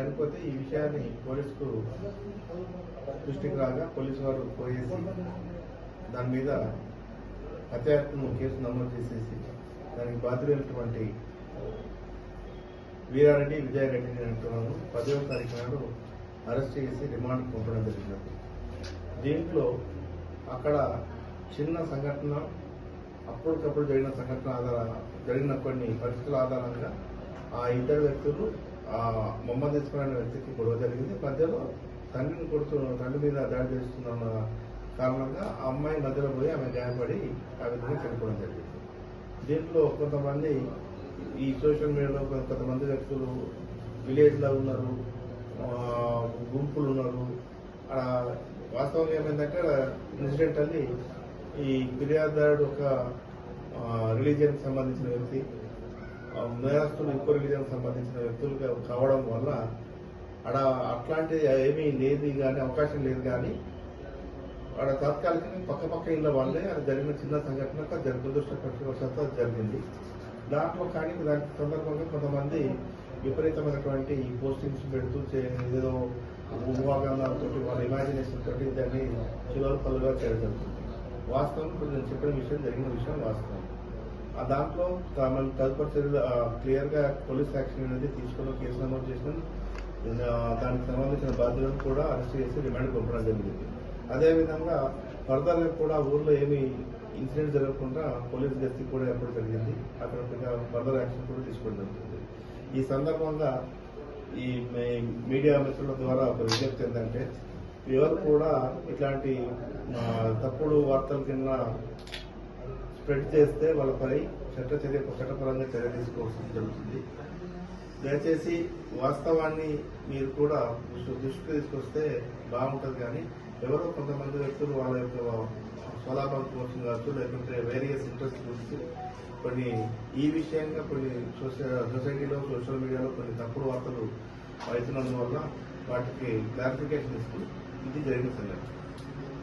చనిపోతే ఈ విషయాన్ని పోలీసుకు దృష్టికి రాగా పోలీసు వారు పోయేసి దాని మీద హత్యాత్మ కేసు నమోదు చేసేసి దానికి బాధ్యులైనటువంటి వీరారెడ్డి విజయారెడ్డిని అంటున్నాను. పదవ తారీఖు నాడు అరెస్ట్ చేసి రిమాండ్ పంపడం జరిగినది. దీంట్లో అక్కడ చిన్న సంఘటన అప్పటికప్పుడు జరిగిన సంఘటన ఆధార జరిగిన కొన్ని పరిస్థితుల ఆధారంగా ఆ ఇద్దరు వ్యక్తులు మొహమ్మద్ ఇస్మాన్ అనే వ్యక్తికి గొడవ జరిగింది. మధ్యలో తండ్రిని కొడుతూ తండ్రి మీద దాడి చేస్తున్న కారణంగా ఆ అమ్మాయి మధ్యలో పోయి ఆమె గాయపడి ఆ విధంగా చనిపోవడం జరిగింది. దీంట్లో కొంతమంది ఈ సోషల్ మీడియాలో కొంతమంది వ్యక్తులు విలేజ్లో ఉన్నారు గుంపులు ఉన్నారు. ఆ, వాస్తవంగా ఏమైందంటే ఇన్సిడెంట్ అది ఈ ఫిర్యాదుదారుడు ఒక రిలీజియన్కి సంబంధించిన వ్యక్తి ఆ, నేరస్తులు ఇంకో సంబంధించిన వ్యక్తులు కావడం వల్ల అక్కడ అట్లాంటి ఏమీ లేదు కానీ అవకాశం లేదు కానీ ఆడ తాత్కాలికంగా పక్క పక్క ఇళ్ళ వాళ్ళే అది జరిగిన చిన్న సంఘటన జరి- జరిగింది. దాంట్లో కానీ దాని సందర్భంగా కొంతమంది విపరీతమైనటువంటి పోస్టింగ్స్ పెడుతూ ఏదో ఊహాగానాలతో వాళ్ళ ఇమాజినేషన్ తోటి దాన్ని చివరి పనులుగా చేయడం జరుగుతుంది. వాస్తవం ఇప్పుడు నేను చెప్పిన విషయం జరిగిన విషయం వాస్తవం. ఆ దాంట్లో మన తదుపరి చర్యలు క్లియర్గా పోలీస్ యాక్షన్ అనేది తీసుకున్న కేసు నమోదు చేసిన దానికి సంబంధించిన బాధ్యులను కూడా అరెస్ట్ చేసి రిమాండ్ పంపడం జరిగింది. అదేవిధంగా ఫర్దర్ కూడా ఊర్లో ఏమి ఇన్సిడెంట్ జరగకుండా పోలీస్ గస్తీ కూడా ఏర్పాటు జరిగింది. అక్కడ ఫర్దర్ యాక్షన్ కూడా తీసుకోవడం జరుగుతుంది ఈ సందర్భంగా ఈ మీడియా మిత్రుల ద్వారా ఒక విజ్ఞప్తి ఏంటంటే ఎవరు కూడా ఇట్లాంటి తప్పుడు వార్తల కింద స్ప్రెడ్ చేస్తే వాళ్ళపై చట్ట చర్య చట్టపరంగా చర్య తీసుకోవాల్సి జరుగుతుంది. దయచేసి వాస్తవాన్ని మీరు కూడా దృష్టికి తీసుకొస్తే బాగుంటుంది కానీ ఎవరో కొంతమంది వ్యక్తులు వాళ్ళ యొక్క స్వలాభం కోసం కావచ్చు లేకుంటే వేరియస్ ఇంట్రెస్ట్ గురించి కొన్ని ఈ విషయంగా కొన్ని సోషల్ సొసైటీలో సోషల్ మీడియాలో కొన్ని తప్పుడు వార్తలు అవుతున్నందువల్ల వాటికి క్లారిఫికేషన్ ఇస్తూ ఇది జరిగిన సంగతి.